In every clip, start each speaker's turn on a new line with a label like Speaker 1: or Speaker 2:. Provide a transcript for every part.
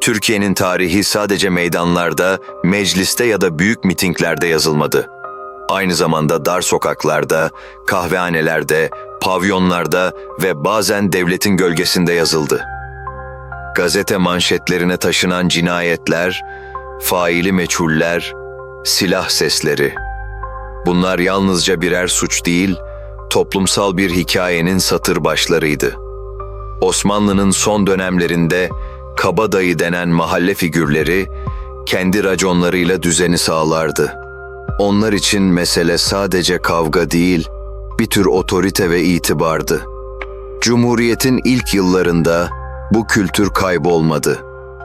Speaker 1: Türkiye'nin tarihi sadece meydanlarda, mecliste ya da büyük mitinglerde yazılmadı. Aynı zamanda dar sokaklarda, kahvehanelerde, pavyonlarda ve bazen devletin gölgesinde yazıldı. Gazete manşetlerine taşınan cinayetler, faili meçhuller, silah sesleri. Bunlar yalnızca birer suç değil, toplumsal bir hikayenin satır başlarıydı. Osmanlı'nın son dönemlerinde kabadayı denen mahalle figürleri kendi raconlarıyla düzeni sağlardı. Onlar için mesele sadece kavga değil, bir tür otorite ve itibardı. Cumhuriyetin ilk yıllarında bu kültür kaybolmadı.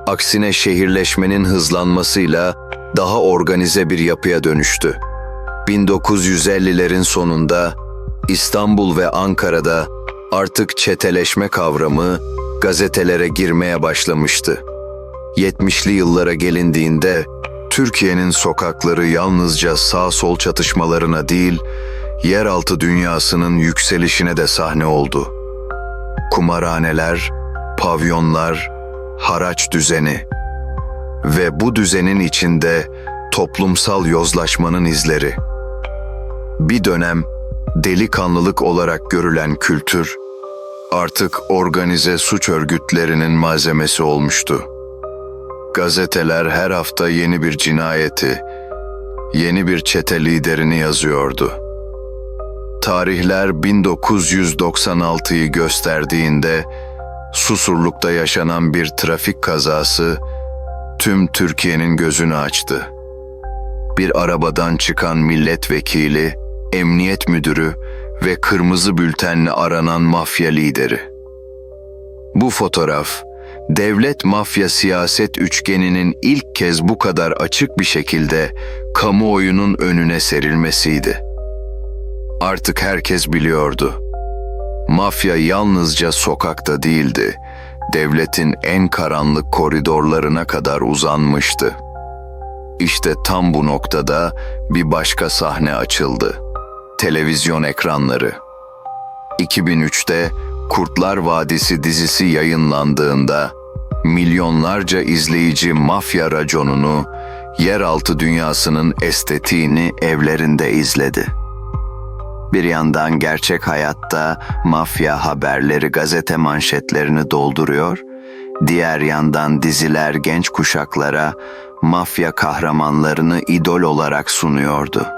Speaker 1: Aksine şehirleşmenin hızlanmasıyla daha organize bir yapıya dönüştü. 1950'lerin sonunda İstanbul ve Ankara'da artık çeteleşme kavramı gazetelere girmeye başlamıştı. 70'li yıllara gelindiğinde Türkiye'nin sokakları yalnızca sağ-sol çatışmalarına değil, yeraltı dünyasının yükselişine de sahne oldu. Kumarhaneler, pavyonlar, haraç düzeni ve bu düzenin içinde toplumsal yozlaşmanın izleri. Bir dönem delikanlılık olarak görülen kültür artık organize suç örgütlerinin malzemesi olmuştu. Gazeteler her hafta yeni bir cinayeti, yeni bir çete liderini yazıyordu. Tarihler 1996'yı gösterdiğinde Susurluk'ta yaşanan bir trafik kazası tüm Türkiye'nin gözünü açtı. Bir arabadan çıkan milletvekili, emniyet müdürü ve kırmızı bültenle aranan mafya lideri. Bu fotoğraf, devlet mafya siyaset üçgeninin ilk kez bu kadar açık bir şekilde kamuoyunun önüne serilmesiydi. Artık herkes biliyordu. Mafya yalnızca sokakta değildi, devletin en karanlık koridorlarına kadar uzanmıştı. İşte tam bu noktada bir başka sahne açıldı. Televizyon ekranları. 2003'te Kurtlar Vadisi dizisi yayınlandığında milyonlarca izleyici mafya raconunu, yeraltı dünyasının estetiğini evlerinde izledi. Bir yandan gerçek hayatta mafya haberleri gazete manşetlerini dolduruyor, diğer yandan diziler genç kuşaklara mafya kahramanlarını idol olarak sunuyordu.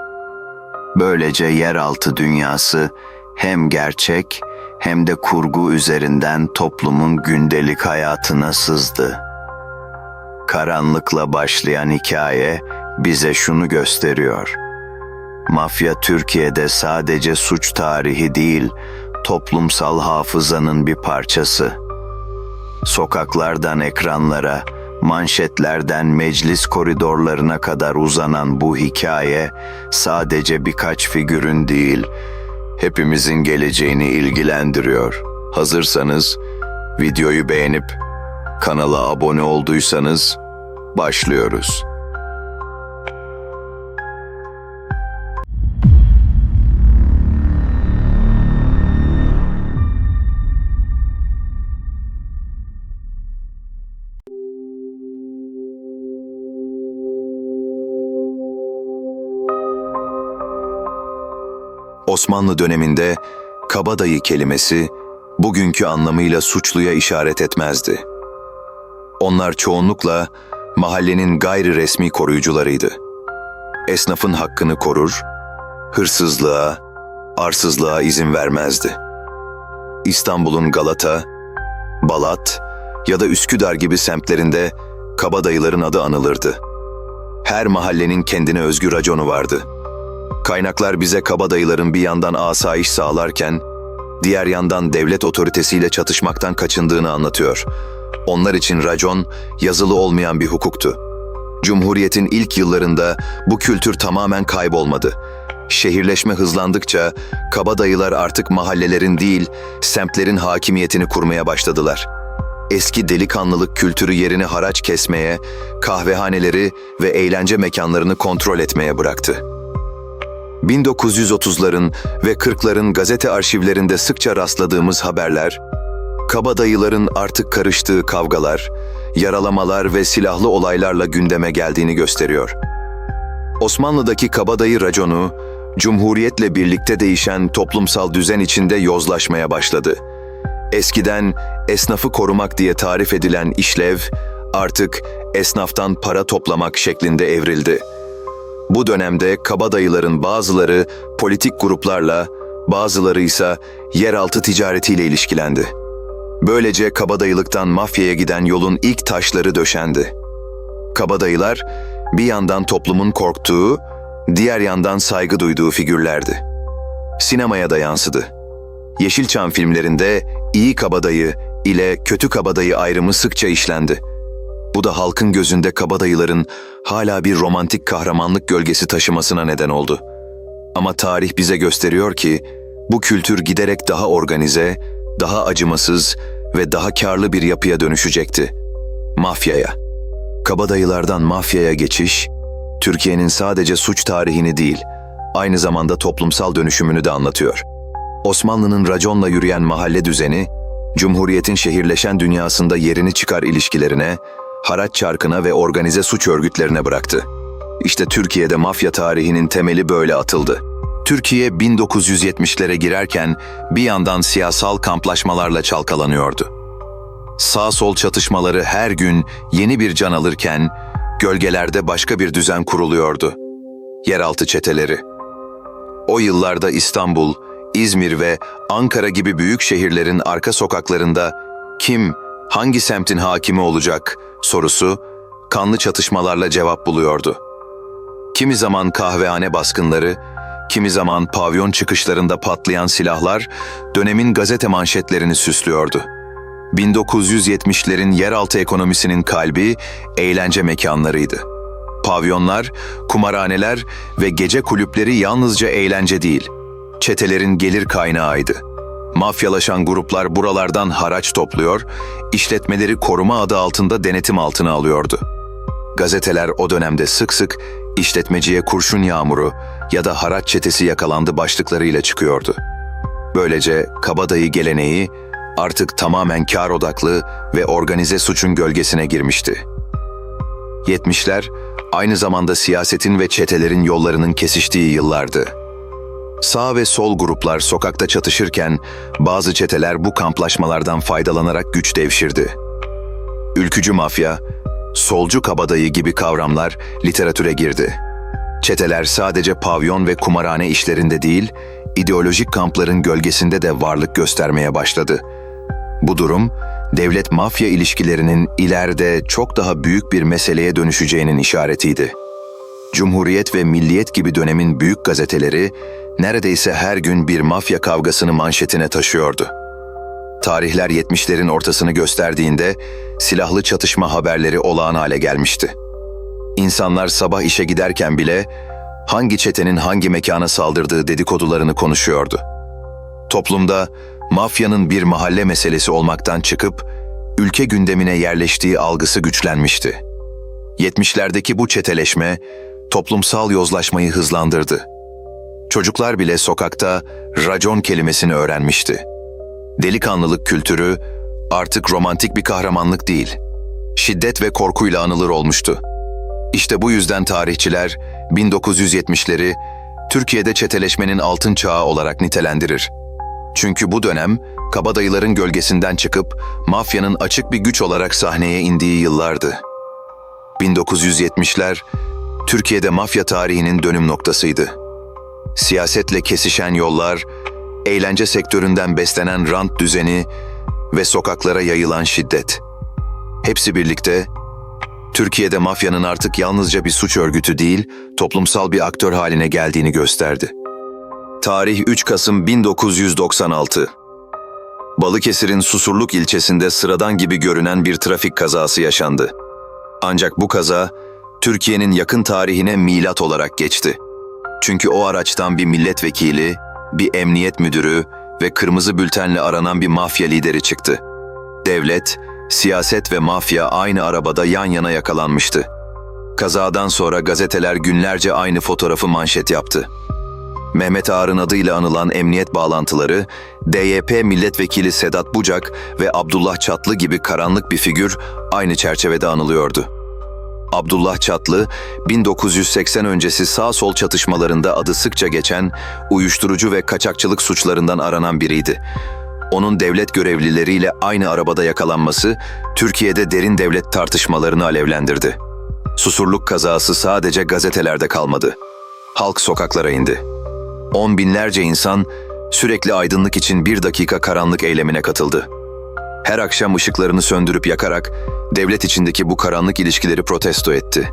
Speaker 1: Böylece yeraltı dünyası hem gerçek hem de kurgu üzerinden toplumun gündelik hayatına sızdı. Karanlıkla başlayan hikaye bize şunu gösteriyor. Mafya Türkiye'de sadece suç tarihi değil, toplumsal hafızanın bir parçası. Sokaklardan ekranlara, manşetlerden meclis koridorlarına kadar uzanan bu hikaye sadece birkaç figürün değil, hepimizin geleceğini ilgilendiriyor. Hazırsanız videoyu beğenip kanala abone olduysanız başlıyoruz. Osmanlı döneminde kabadayı kelimesi bugünkü anlamıyla suçluya işaret etmezdi. Onlar çoğunlukla mahallenin gayri resmi koruyucularıydı. Esnafın hakkını korur, hırsızlığa, arsızlığa izin vermezdi. İstanbul'un Galata, Balat ya da Üsküdar gibi semtlerinde kabadayıların adı anılırdı. Her mahallenin kendine özgü raconu vardı.'' Kaynaklar bize kabadayıların bir yandan asayiş sağlarken, diğer yandan devlet otoritesiyle çatışmaktan kaçındığını anlatıyor. Onlar için racon, yazılı olmayan bir hukuktu. Cumhuriyetin ilk yıllarında bu kültür tamamen kaybolmadı. Şehirleşme hızlandıkça kabadayılar artık mahallelerin değil, semtlerin hakimiyetini kurmaya başladılar. Eski delikanlılık kültürü yerini haraç kesmeye, kahvehaneleri ve eğlence mekanlarını kontrol etmeye bıraktı. 1930'ların ve 40'ların gazete arşivlerinde sıkça rastladığımız haberler, kabadayıların artık karıştığı kavgalar, yaralamalar ve silahlı olaylarla gündeme geldiğini gösteriyor. Osmanlı'daki kabadayı raconu, Cumhuriyetle birlikte değişen toplumsal düzen içinde yozlaşmaya başladı. Eskiden esnafı korumak diye tarif edilen işlev, artık esnaftan para toplamak şeklinde evrildi. Bu dönemde kabadayıların bazıları politik gruplarla, bazıları ise yeraltı ticaretiyle ilişkilendi. Böylece kabadayılıktan mafyaya giden yolun ilk taşları döşendi. Kabadayılar bir yandan toplumun korktuğu, diğer yandan saygı duyduğu figürlerdi. Sinemaya da yansıdı. Yeşilçam filmlerinde iyi kabadayı ile kötü kabadayı ayrımı sıkça işlendi. Bu da halkın gözünde kabadayıların hala bir romantik kahramanlık gölgesi taşımasına neden oldu. Ama tarih bize gösteriyor ki bu kültür giderek daha organize, daha acımasız ve daha karlı bir yapıya dönüşecekti. Mafyaya. Kabadayılardan mafyaya geçiş, Türkiye'nin sadece suç tarihini değil, aynı zamanda toplumsal dönüşümünü de anlatıyor. Osmanlı'nın raconla yürüyen mahalle düzeni, Cumhuriyet'in şehirleşen dünyasında yerini çıkar ilişkilerine, haraç çarkına ve organize suç örgütlerine bıraktı. İşte Türkiye'de mafya tarihinin temeli böyle atıldı. Türkiye 1970'lere girerken bir yandan siyasal kamplaşmalarla çalkalanıyordu. Sağ-sol çatışmaları her gün yeni bir can alırken, gölgelerde başka bir düzen kuruluyordu. Yeraltı çeteleri. O yıllarda İstanbul, İzmir ve Ankara gibi büyük şehirlerin arka sokaklarında kim, hangi semtin hakimi olacak sorusu kanlı çatışmalarla cevap buluyordu. Kimi zaman kahvehane baskınları, kimi zaman pavyon çıkışlarında patlayan silahlar dönemin gazete manşetlerini süslüyordu. 1970'lerin yeraltı ekonomisinin kalbi eğlence mekanlarıydı. Pavyonlar, kumarhaneler ve gece kulüpleri yalnızca eğlence değil, çetelerin gelir kaynağıydı. Mafyalaşan gruplar buralardan haraç topluyor, işletmeleri koruma adı altında denetim altına alıyordu. Gazeteler o dönemde sık sık işletmeciye kurşun yağmuru ya da haraç çetesi yakalandı başlıklarıyla çıkıyordu. Böylece kabadayı geleneği artık tamamen kar odaklı ve organize suçun gölgesine girmişti. 70'ler aynı zamanda siyasetin ve çetelerin yollarının kesiştiği yıllardı. Sağ ve sol gruplar sokakta çatışırken bazı çeteler bu kamplaşmalardan faydalanarak güç devşirdi. Ülkücü mafya, solcu kabadayı gibi kavramlar literatüre girdi. Çeteler sadece pavyon ve kumarhane işlerinde değil, ideolojik kampların gölgesinde de varlık göstermeye başladı. Bu durum, devlet-mafya ilişkilerinin ileride çok daha büyük bir meseleye dönüşeceğinin işaretiydi. Cumhuriyet ve Milliyet gibi dönemin büyük gazeteleri neredeyse her gün bir mafya kavgasını manşetine taşıyordu. Tarihler 70'lerin ortasını gösterdiğinde silahlı çatışma haberleri olağan hale gelmişti. İnsanlar sabah işe giderken bile hangi çetenin hangi mekana saldırdığı dedikodularını konuşuyordu. Toplumda mafyanın bir mahalle meselesi olmaktan çıkıp ülke gündemine yerleştiği algısı güçlenmişti. 70'lerdeki bu çeteleşme toplumsal yozlaşmayı hızlandırdı. Çocuklar bile sokakta racon kelimesini öğrenmişti. Delikanlılık kültürü artık romantik bir kahramanlık değil, şiddet ve korkuyla anılır olmuştu. İşte bu yüzden tarihçiler 1970'leri Türkiye'de çeteleşmenin altın çağı olarak nitelendirir. Çünkü bu dönem kabadayıların gölgesinden çıkıp mafyanın açık bir güç olarak sahneye indiği yıllardı. 1970'ler Türkiye'de mafya tarihinin dönüm noktasıydı. Siyasetle kesişen yollar, eğlence sektöründen beslenen rant düzeni ve sokaklara yayılan şiddet. Hepsi birlikte Türkiye'de mafyanın artık yalnızca bir suç örgütü değil, toplumsal bir aktör haline geldiğini gösterdi. Tarih 3 Kasım 1996. Balıkesir'in Susurluk ilçesinde sıradan gibi görünen bir trafik kazası yaşandı. Ancak bu kaza Türkiye'nin yakın tarihine milat olarak geçti. Çünkü o araçtan bir milletvekili, bir emniyet müdürü ve kırmızı bültenle aranan bir mafya lideri çıktı. Devlet, siyaset ve mafya aynı arabada yan yana yakalanmıştı. Kazadan sonra gazeteler günlerce aynı fotoğrafı manşet yaptı. Mehmet Ağar'ın adıyla anılan emniyet bağlantıları, DYP milletvekili Sedat Bucak ve Abdullah Çatlı gibi karanlık bir figür aynı çerçevede anılıyordu. Abdullah Çatlı, 1980 öncesi sağ-sol çatışmalarında adı sıkça geçen uyuşturucu ve kaçakçılık suçlarından aranan biriydi. Onun devlet görevlileriyle aynı arabada yakalanması Türkiye'de derin devlet tartışmalarını alevlendirdi. Susurluk kazası sadece gazetelerde kalmadı. Halk sokaklara indi. On binlerce insan sürekli aydınlık için bir dakika karanlık eylemine katıldı. Her akşam ışıklarını söndürüp yakarak devlet içindeki bu karanlık ilişkileri protesto etti.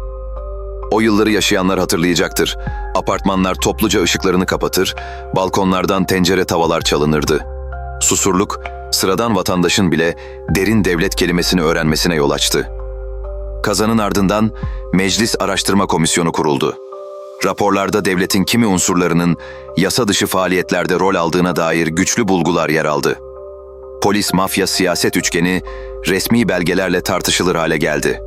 Speaker 1: O yılları yaşayanlar hatırlayacaktır. Apartmanlar topluca ışıklarını kapatır, balkonlardan tencere tavalar çalınırdı. Susurluk, sıradan vatandaşın bile derin devlet kelimesini öğrenmesine yol açtı. Kazanın ardından Meclis Araştırma Komisyonu kuruldu. Raporlarda devletin kimi unsurlarının yasa dışı faaliyetlerde rol aldığına dair güçlü bulgular yer aldı. Polis mafya siyaset üçgeni resmi belgelerle tartışılır hale geldi.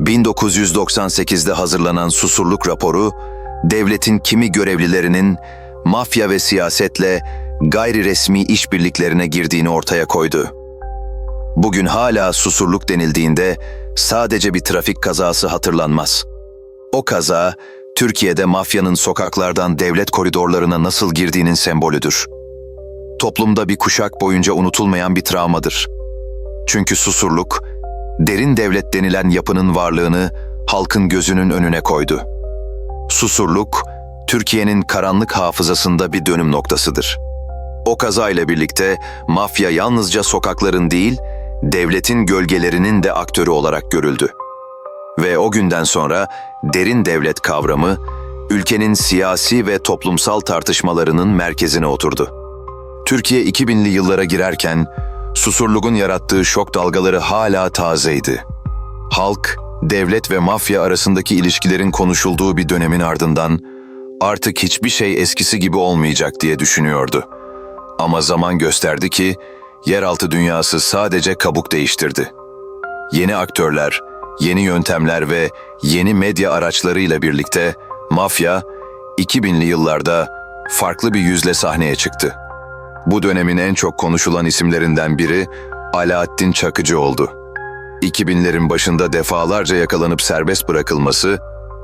Speaker 1: 1998'de hazırlanan Susurluk raporu, devletin kimi görevlilerinin mafya ve siyasetle gayri resmi işbirliklerine girdiğini ortaya koydu. Bugün hala susurluk denildiğinde sadece bir trafik kazası hatırlanmaz. O kaza, Türkiye'de mafyanın sokaklardan devlet koridorlarına nasıl girdiğinin sembolüdür. Toplumda bir kuşak boyunca unutulmayan bir travmadır. Çünkü susurluk, derin devlet denilen yapının varlığını halkın gözünün önüne koydu. Susurluk, Türkiye'nin karanlık hafızasında bir dönüm noktasıdır. O kazayla birlikte mafya yalnızca sokakların değil, devletin gölgelerinin de aktörü olarak görüldü. Ve o günden sonra derin devlet kavramı, ülkenin siyasi ve toplumsal tartışmalarının merkezine oturdu. Türkiye 2000'li yıllara girerken, Susurluk'un yarattığı şok dalgaları hala tazeydi. Halk, devlet ve mafya arasındaki ilişkilerin konuşulduğu bir dönemin ardından artık hiçbir şey eskisi gibi olmayacak diye düşünüyordu. Ama zaman gösterdi ki yeraltı dünyası sadece kabuk değiştirdi. Yeni aktörler, yeni yöntemler ve yeni medya araçlarıyla birlikte mafya 2000'li yıllarda farklı bir yüzle sahneye çıktı. Bu dönemin en çok konuşulan isimlerinden biri Alaaddin Çakıcı oldu. 2000'lerin başında defalarca yakalanıp serbest bırakılması,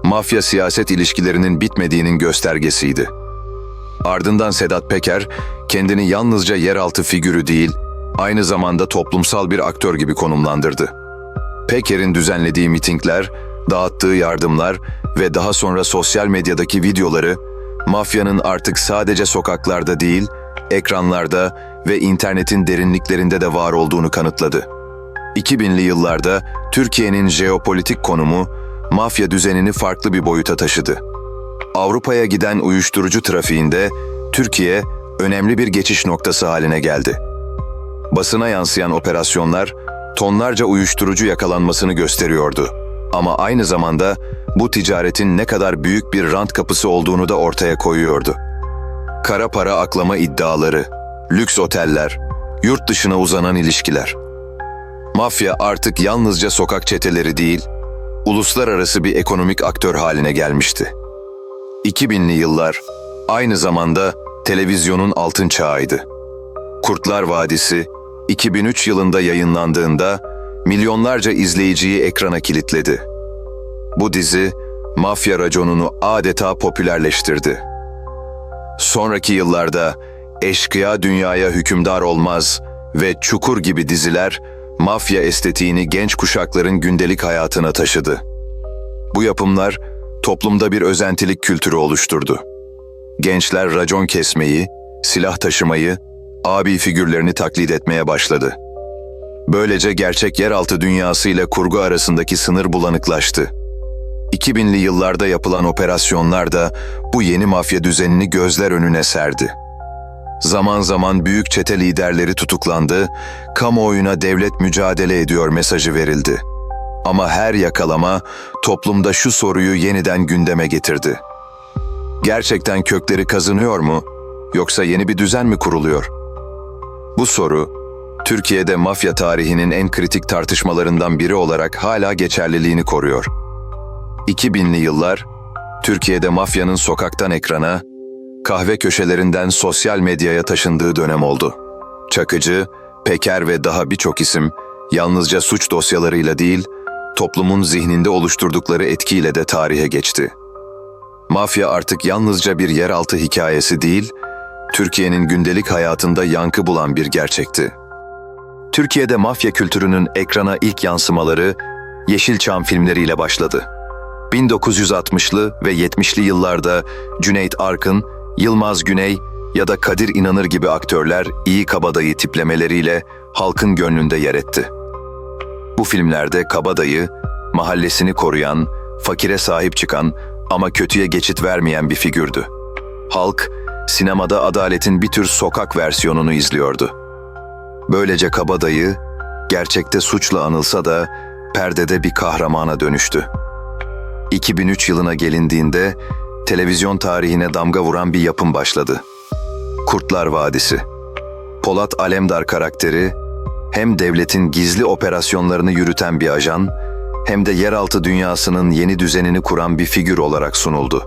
Speaker 1: mafya siyaset ilişkilerinin bitmediğinin göstergesiydi. Ardından Sedat Peker, kendini yalnızca yeraltı figürü değil, aynı zamanda toplumsal bir aktör gibi konumlandırdı. Peker'in düzenlediği mitingler, dağıttığı yardımlar ve daha sonra sosyal medyadaki videoları, mafyanın artık sadece sokaklarda değil, ekranlarda ve internetin derinliklerinde de var olduğunu kanıtladı. 2000'li yıllarda Türkiye'nin jeopolitik konumu mafya düzenini farklı bir boyuta taşıdı. Avrupa'ya giden uyuşturucu trafiğinde Türkiye önemli bir geçiş noktası haline geldi. Basına yansıyan operasyonlar tonlarca uyuşturucu yakalanmasını gösteriyordu. Ama aynı zamanda bu ticaretin ne kadar büyük bir rant kapısı olduğunu da ortaya koyuyordu. Kara para aklama iddiaları, lüks oteller, yurt dışına uzanan ilişkiler. Mafya artık yalnızca sokak çeteleri değil, uluslararası bir ekonomik aktör haline gelmişti. 2000'li yıllar aynı zamanda televizyonun altın çağıydı. Kurtlar Vadisi 2003 yılında yayınlandığında milyonlarca izleyiciyi ekrana kilitledi. Bu dizi mafya raconunu adeta popülerleştirdi. Sonraki yıllarda Eşkıya Dünyaya Hükümdar Olmaz ve Çukur gibi diziler mafya estetiğini genç kuşakların gündelik hayatına taşıdı. Bu yapımlar toplumda bir özentilik kültürü oluşturdu. Gençler racon kesmeyi, silah taşımayı, abi figürlerini taklit etmeye başladı. Böylece gerçek yeraltı dünyası ile kurgu arasındaki sınır bulanıklaştı. 2000'li yıllarda yapılan operasyonlar da bu yeni mafya düzenini gözler önüne serdi. Zaman zaman büyük çete liderleri tutuklandı, kamuoyuna devlet mücadele ediyor mesajı verildi. Ama her yakalama toplumda şu soruyu yeniden gündeme getirdi. Gerçekten kökleri kazınıyor mu yoksa yeni bir düzen mi kuruluyor? Bu soru Türkiye'de mafya tarihinin en kritik tartışmalarından biri olarak hala geçerliliğini koruyor. 2000'li yıllar Türkiye'de mafyanın sokaktan ekrana, kahve köşelerinden sosyal medyaya taşındığı dönem oldu. Çakıcı, Peker ve daha birçok isim yalnızca suç dosyalarıyla değil, toplumun zihninde oluşturdukları etkiyle de tarihe geçti. Mafya artık yalnızca bir yeraltı hikayesi değil, Türkiye'nin gündelik hayatında yankı bulan bir gerçekti. Türkiye'de mafya kültürünün ekrana ilk yansımaları Yeşilçam filmleriyle başladı. 1960'lı ve 70'li yıllarda Cüneyt Arkın, Yılmaz Güney ya da Kadir İnanır gibi aktörler iyi kabadayı tiplemeleriyle halkın gönlünde yer etti. Bu filmlerde kabadayı, mahallesini koruyan, fakire sahip çıkan ama kötüye geçit vermeyen bir figürdü. Halk, sinemada adaletin bir tür sokak versiyonunu izliyordu. Böylece kabadayı, gerçekte suçla anılsa da perdede bir kahramana dönüştü. 2003 yılına gelindiğinde televizyon tarihine damga vuran bir yapım başladı. Kurtlar Vadisi. Polat Alemdar karakteri hem devletin gizli operasyonlarını yürüten bir ajan hem de yeraltı dünyasının yeni düzenini kuran bir figür olarak sunuldu.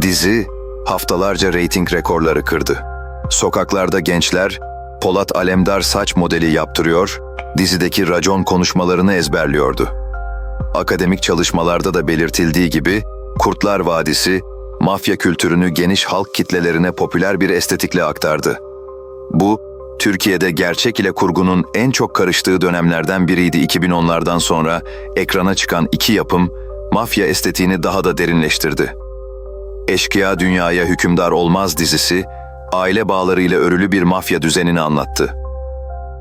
Speaker 1: Dizi haftalarca reyting rekorları kırdı. Sokaklarda gençler Polat Alemdar saç modeli yaptırıyor, dizideki racon konuşmalarını ezberliyordu. Akademik çalışmalarda da belirtildiği gibi Kurtlar Vadisi mafya kültürünü geniş halk kitlelerine popüler bir estetikle aktardı. Bu Türkiye'de gerçek ile kurgunun en çok karıştığı dönemlerden biriydi 2010'lardan sonra ekrana çıkan iki yapım mafya estetiğini daha da derinleştirdi. Eşkıya Dünyaya Hükümdar Olmaz dizisi aile bağlarıyla örülü bir mafya düzenini anlattı.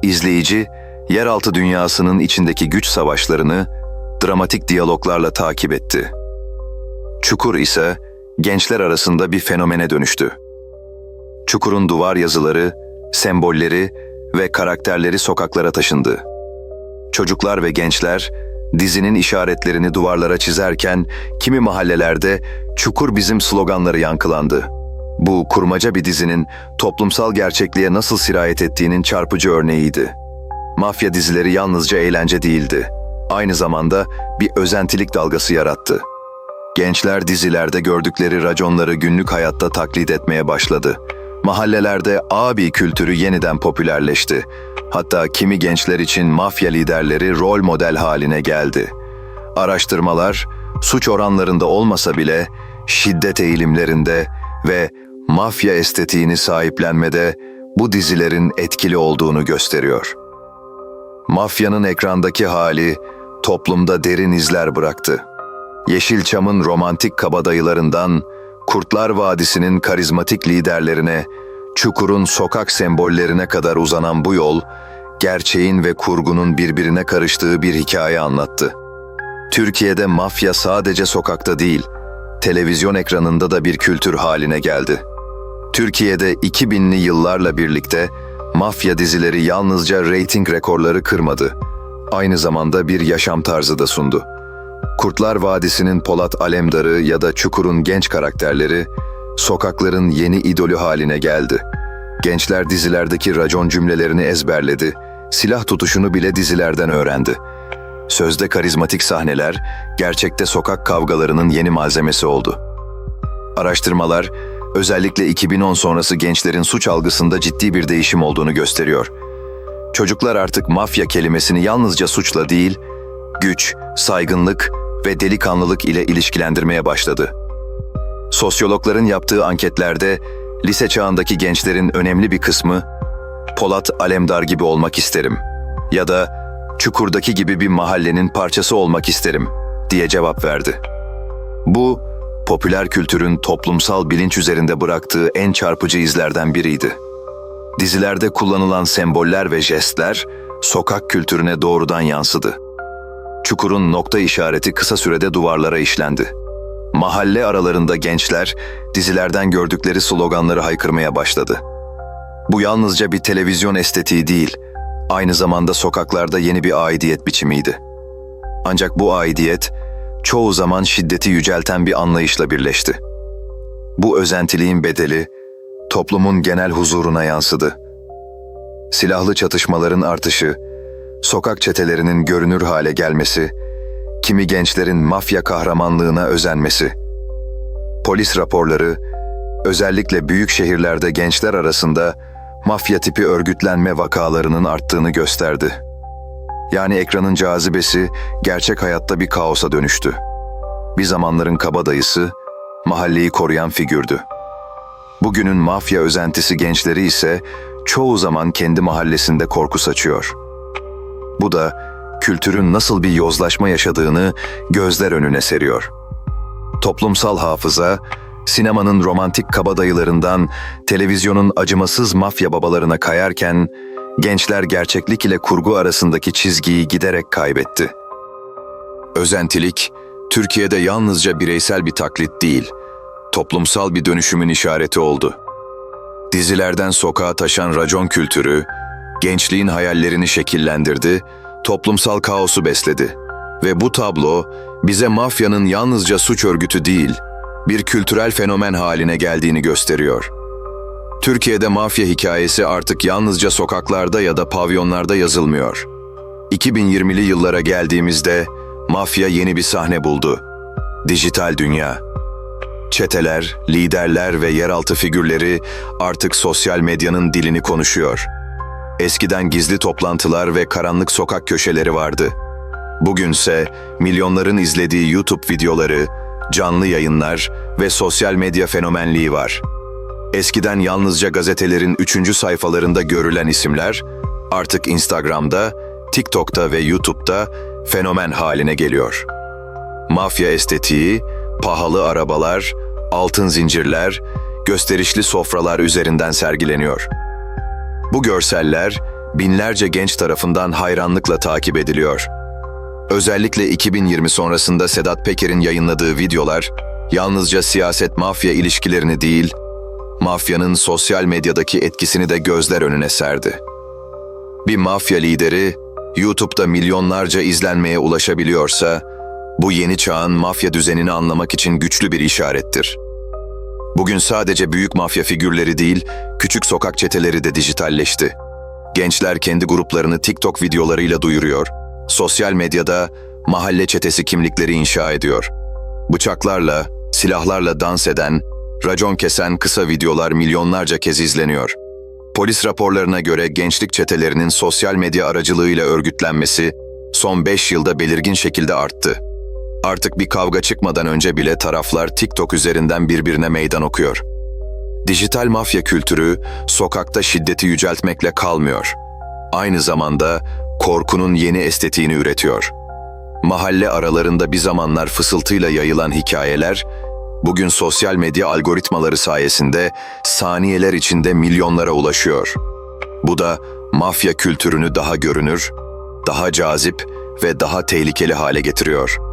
Speaker 1: İzleyici, yeraltı dünyasının içindeki güç savaşlarını dramatik diyaloglarla takip etti. Çukur ise gençler arasında bir fenomene dönüştü. Çukur'un duvar yazıları, sembolleri ve karakterleri sokaklara taşındı. Çocuklar ve gençler dizinin işaretlerini duvarlara çizerken kimi mahallelerde "Çukur bizim" sloganları yankılandı. Bu kurmaca bir dizinin toplumsal gerçekliğe nasıl sirayet ettiğinin çarpıcı örneğiydi. Mafya dizileri yalnızca eğlence değildi. Aynı zamanda bir özentilik dalgası yarattı. Gençler dizilerde gördükleri raconları günlük hayatta taklit etmeye başladı. Mahallelerde abi kültürü yeniden popülerleşti. Hatta kimi gençler için mafya liderleri rol model haline geldi. Araştırmalar, suç oranlarında olmasa bile şiddet eğilimlerinde ve mafya estetiğini sahiplenmede bu dizilerin etkili olduğunu gösteriyor. Mafyanın ekrandaki hali toplumda derin izler bıraktı. Yeşilçam'ın romantik kabadayılarından Kurtlar Vadisi'nin karizmatik liderlerine, Çukur'un sokak sembollerine kadar uzanan bu yol, gerçeğin ve kurgunun birbirine karıştığı bir hikaye anlattı. Türkiye'de mafya sadece sokakta değil, televizyon ekranında da bir kültür haline geldi. Türkiye'de 2000'li yıllarla birlikte mafya dizileri yalnızca reyting rekorları kırmadı, aynı zamanda bir yaşam tarzı da sundu. Kurtlar Vadisi'nin Polat Alemdar'ı ya da Çukur'un genç karakterleri, sokakların yeni idolü haline geldi. Gençler dizilerdeki racon cümlelerini ezberledi, silah tutuşunu bile dizilerden öğrendi. Sözde karizmatik sahneler, gerçekte sokak kavgalarının yeni malzemesi oldu. Araştırmalar, özellikle 2010 sonrası gençlerin suç algısında ciddi bir değişim olduğunu gösteriyor. Çocuklar artık mafya kelimesini yalnızca suçla değil, güç, saygınlık ve delikanlılık ile ilişkilendirmeye başladı. Sosyologların yaptığı anketlerde lise çağındaki gençlerin önemli bir kısmı Polat Alemdar gibi olmak isterim ya da Çukur'daki gibi bir mahallenin parçası olmak isterim diye cevap verdi. Bu popüler kültürün toplumsal bilinç üzerinde bıraktığı en çarpıcı izlerden biriydi. Dizilerde kullanılan semboller ve jestler sokak kültürüne doğrudan yansıdı. Çukur'un nokta işareti kısa sürede duvarlara işlendi. Mahalle aralarında gençler dizilerden gördükleri sloganları haykırmaya başladı. Bu yalnızca bir televizyon estetiği değil, aynı zamanda sokaklarda yeni bir aidiyet biçimiydi. Ancak bu aidiyet çoğu zaman şiddeti yücelten bir anlayışla birleşti. Bu özentiliğin bedeli toplumun genel huzuruna yansıdı. Silahlı çatışmaların artışı, sokak çetelerinin görünür hale gelmesi, kimi gençlerin mafya kahramanlığına özenmesi, polis raporları, özellikle büyük şehirlerde gençler arasında mafya tipi örgütlenme vakalarının arttığını gösterdi. Yani ekranın cazibesi gerçek hayatta bir kaosa dönüştü. Bir zamanların kabadayısı, mahalleyi koruyan figürdü. Bugünün mafya özentisi gençleri ise çoğu zaman kendi mahallesinde korku saçıyor. Bu da kültürün nasıl bir yozlaşma yaşadığını gözler önüne seriyor. Toplumsal hafıza, sinemanın romantik kabadayılarından televizyonun acımasız mafya babalarına kayarken, gençler gerçeklik ile kurgu arasındaki çizgiyi giderek kaybetti. Özentilik, Türkiye'de yalnızca bireysel bir taklit değil, toplumsal bir dönüşümün işareti oldu. Dizilerden sokağa taşan racon kültürü, gençliğin hayallerini şekillendirdi, toplumsal kaosu besledi. Ve bu tablo bize mafyanın yalnızca suç örgütü değil, bir kültürel fenomen haline geldiğini gösteriyor. Türkiye'de mafya hikayesi artık yalnızca sokaklarda ya da pavyonlarda yazılmıyor. 2020'li yıllara geldiğimizde mafya yeni bir sahne buldu. Dijital dünya. Çeteler, liderler ve yeraltı figürleri artık sosyal medyanın dilini konuşuyor. Eskiden gizli toplantılar ve karanlık sokak köşeleri vardı. Bugünse milyonların izlediği YouTube videoları, canlı yayınlar ve sosyal medya fenomenliği var. Eskiden yalnızca gazetelerin üçüncü sayfalarında görülen isimler, artık Instagram'da, TikTok'ta ve YouTube'da fenomen haline geliyor. Mafya estetiği, pahalı arabalar, altın zincirler, gösterişli sofralar üzerinden sergileniyor. Bu görseller binlerce genç tarafından hayranlıkla takip ediliyor. Özellikle 2020 sonrasında Sedat Peker'in yayınladığı videolar yalnızca siyaset mafya ilişkilerini değil, mafyanın sosyal medyadaki etkisini de gözler önüne serdi. Bir mafya lideri YouTube'da milyonlarca izlenmeye ulaşabiliyorsa, bu yeni çağın mafya düzenini anlamak için güçlü bir işarettir. Bugün sadece büyük mafya figürleri değil, küçük sokak çeteleri de dijitalleşti. Gençler kendi gruplarını TikTok videolarıyla duyuruyor, sosyal medyada mahalle çetesi kimlikleri inşa ediyor. Bıçaklarla, silahlarla dans eden, racon kesen kısa videolar milyonlarca kez izleniyor. Polis raporlarına göre gençlik çetelerinin sosyal medya aracılığıyla örgütlenmesi son 5 yılda belirgin şekilde arttı. Artık bir kavga çıkmadan önce bile taraflar TikTok üzerinden birbirine meydan okuyor. Dijital mafya kültürü sokakta şiddeti yüceltmekle kalmıyor. Aynı zamanda korkunun yeni estetiğini üretiyor. Mahalle aralarında bir zamanlar fısıltıyla yayılan hikayeler, bugün sosyal medya algoritmaları sayesinde saniyeler içinde milyonlara ulaşıyor. Bu da mafya kültürünü daha görünür, daha cazip ve daha tehlikeli hale getiriyor.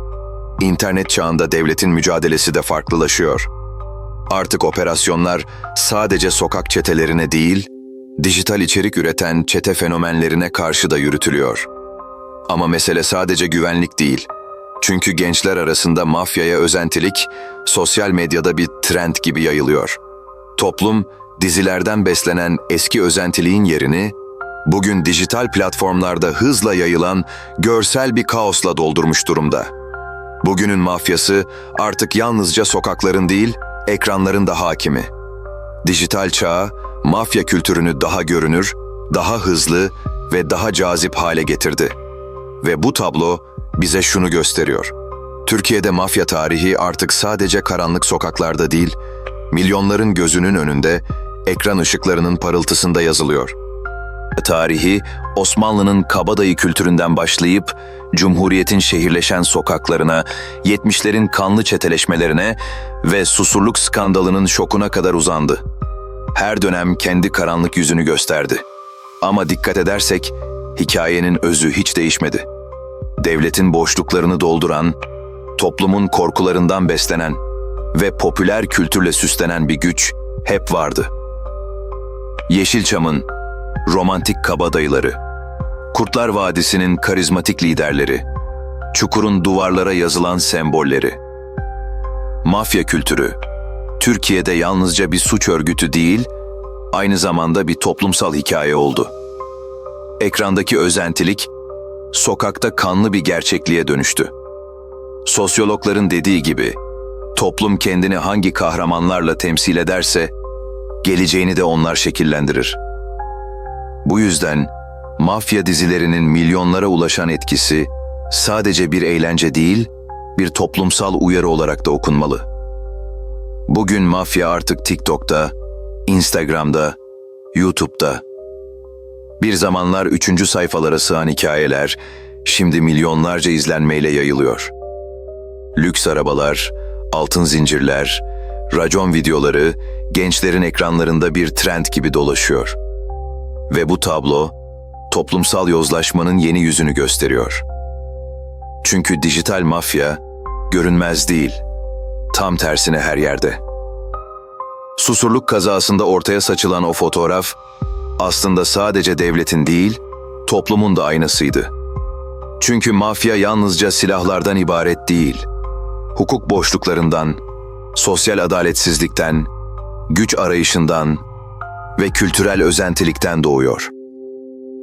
Speaker 1: İnternet çağında devletin mücadelesi de farklılaşıyor. Artık operasyonlar sadece sokak çetelerine değil, dijital içerik üreten çete fenomenlerine karşı da yürütülüyor. Ama mesele sadece güvenlik değil. Çünkü gençler arasında mafyaya özentilik sosyal medyada bir trend gibi yayılıyor. Toplum dizilerden beslenen eski özentiliğin yerini bugün dijital platformlarda hızla yayılan görsel bir kaosla doldurmuş durumda. Bugünün mafyası artık yalnızca sokakların değil, ekranların da hakimi. Dijital çağ mafya kültürünü daha görünür, daha hızlı ve daha cazip hale getirdi. Ve bu tablo bize şunu gösteriyor. Türkiye'de mafya tarihi artık sadece karanlık sokaklarda değil, milyonların gözünün önünde, ekran ışıklarının parıltısında yazılıyor. Tarihi, Osmanlı'nın kabadayı kültüründen başlayıp, Cumhuriyet'in şehirleşen sokaklarına, 70'lerin kanlı çeteleşmelerine ve susurluk skandalının şokuna kadar uzandı. Her dönem kendi karanlık yüzünü gösterdi. Ama dikkat edersek, hikayenin özü hiç değişmedi. Devletin boşluklarını dolduran, toplumun korkularından beslenen ve popüler kültürle süslenen bir güç hep vardı. Yeşilçam'ın romantik kabadayıları, Kurtlar Vadisi'nin karizmatik liderleri, Çukur'un duvarlara yazılan sembolleri. Mafya kültürü, Türkiye'de yalnızca bir suç örgütü değil, aynı zamanda bir toplumsal hikaye oldu. Ekrandaki özentilik, sokakta kanlı bir gerçekliğe dönüştü. Sosyologların dediği gibi, Toplum kendini hangi kahramanlarla temsil ederse, geleceğini de onlar şekillendirir. Bu yüzden mafya dizilerinin milyonlara ulaşan etkisi sadece bir eğlence değil, bir toplumsal uyarı olarak da okunmalı. Bugün mafya artık TikTok'ta, Instagram'da, YouTube'da. Bir zamanlar üçüncü sayfalara sığan hikayeler, şimdi milyonlarca izlenmeyle yayılıyor. Lüks arabalar, altın zincirler, racon videoları gençlerin ekranlarında bir trend gibi dolaşıyor. Ve bu tablo, toplumsal yozlaşmanın yeni yüzünü gösteriyor. Çünkü dijital mafya görünmez değil, tam tersine her yerde. Susurluk kazasında ortaya saçılan o fotoğraf aslında sadece devletin değil, toplumun da aynasıydı. Çünkü mafya yalnızca silahlardan ibaret değil. Hukuk boşluklarından, sosyal adaletsizlikten, güç arayışından ve kültürel özentilikten doğuyor.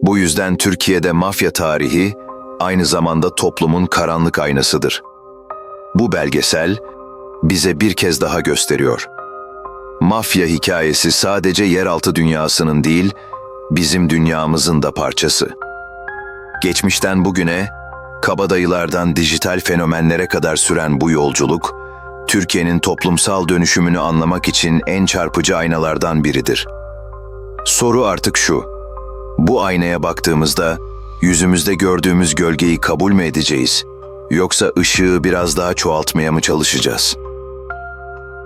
Speaker 1: Bu yüzden Türkiye'de mafya tarihi aynı zamanda toplumun karanlık aynasıdır. Bu belgesel bize bir kez daha gösteriyor. Mafya hikayesi sadece yeraltı dünyasının değil, bizim dünyamızın da parçası. Geçmişten bugüne, kabadayılardan dijital fenomenlere kadar süren bu yolculuk, Türkiye'nin toplumsal dönüşümünü anlamak için en çarpıcı aynalardan biridir. Soru artık şu, bu aynaya baktığımızda yüzümüzde gördüğümüz gölgeyi kabul mü edeceğiz, yoksa ışığı biraz daha çoğaltmaya mı çalışacağız?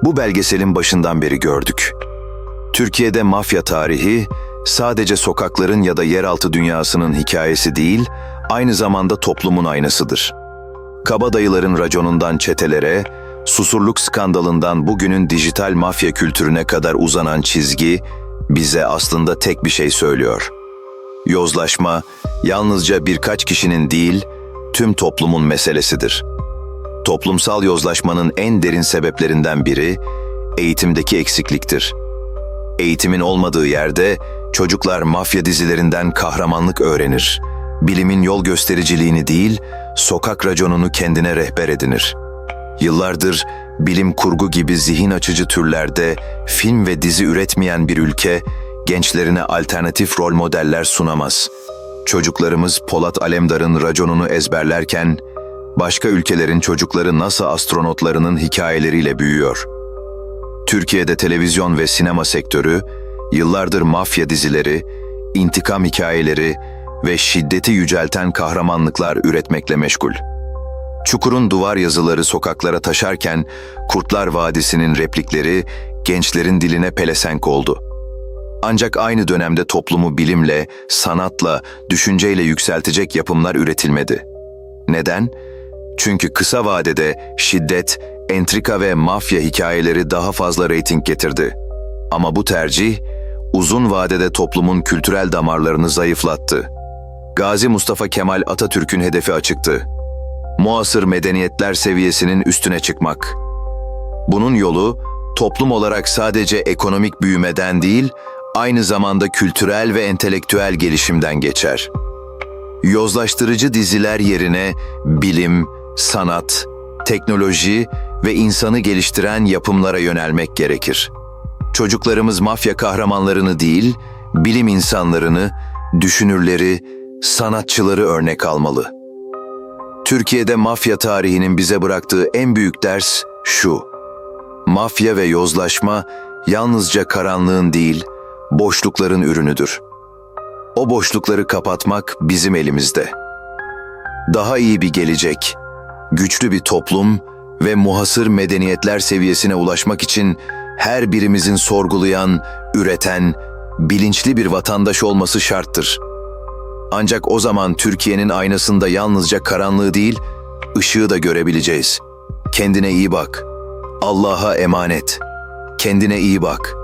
Speaker 1: Bu belgeselin başından beri gördük. Türkiye'de mafya tarihi sadece sokakların ya da yeraltı dünyasının hikayesi değil, aynı zamanda toplumun aynasıdır. Kabadayıların raconundan çetelere, susurluk skandalından bugünün dijital mafya kültürüne kadar uzanan çizgi bize aslında tek bir şey söylüyor. Yozlaşma yalnızca birkaç kişinin değil, tüm toplumun meselesidir. Toplumsal yozlaşmanın en derin sebeplerinden biri eğitimdeki eksikliktir. Eğitimin olmadığı yerde çocuklar mafya dizilerinden kahramanlık öğrenir. Bilimin yol göstericiliğini değil, sokak raconunu kendine rehber edinir. Yıllardır bilim kurgu gibi zihin açıcı türlerde film ve dizi üretmeyen bir ülke gençlerine alternatif rol modeller sunamaz. Çocuklarımız Polat Alemdar'ın raconunu ezberlerken başka ülkelerin çocukları NASA astronotlarının hikayeleriyle büyüyor. Türkiye'de televizyon ve sinema sektörü yıllardır mafya dizileri, intikam hikayeleri ve şiddeti yücelten kahramanlıklar üretmekle meşgul. Çukur'un duvar yazıları sokaklara taşarken Kurtlar Vadisi'nin replikleri gençlerin diline pelesenk oldu. Ancak aynı dönemde toplumu bilimle, sanatla, düşünceyle yükseltecek yapımlar üretilmedi. Neden? Çünkü kısa vadede şiddet, entrika ve mafya hikayeleri daha fazla reyting getirdi. Ama bu tercih uzun vadede toplumun kültürel damarlarını zayıflattı. Gazi Mustafa Kemal Atatürk'ün hedefi açıktı. Muasır medeniyetler seviyesinin üstüne çıkmak. Bunun yolu toplum olarak sadece ekonomik büyümeden değil, aynı zamanda kültürel ve entelektüel gelişimden geçer. Yozlaştırıcı diziler yerine bilim, sanat, teknoloji ve insanı geliştiren yapımlara yönelmek gerekir. Çocuklarımız mafya kahramanlarını değil, bilim insanlarını, düşünürleri, sanatçıları örnek almalı. Türkiye'de mafya tarihinin bize bıraktığı en büyük ders şu. Mafya ve yozlaşma yalnızca karanlığın değil, boşlukların ürünüdür. O boşlukları kapatmak bizim elimizde. Daha iyi bir gelecek, güçlü bir toplum ve muhasır medeniyetler seviyesine ulaşmak için her birimizin sorgulayan, üreten, bilinçli bir vatandaş olması şarttır. Ancak o zaman Türkiye'nin aynasında yalnızca karanlığı değil, ışığı da görebileceğiz. Kendine iyi bak. Allah'a emanet. Kendine iyi bak.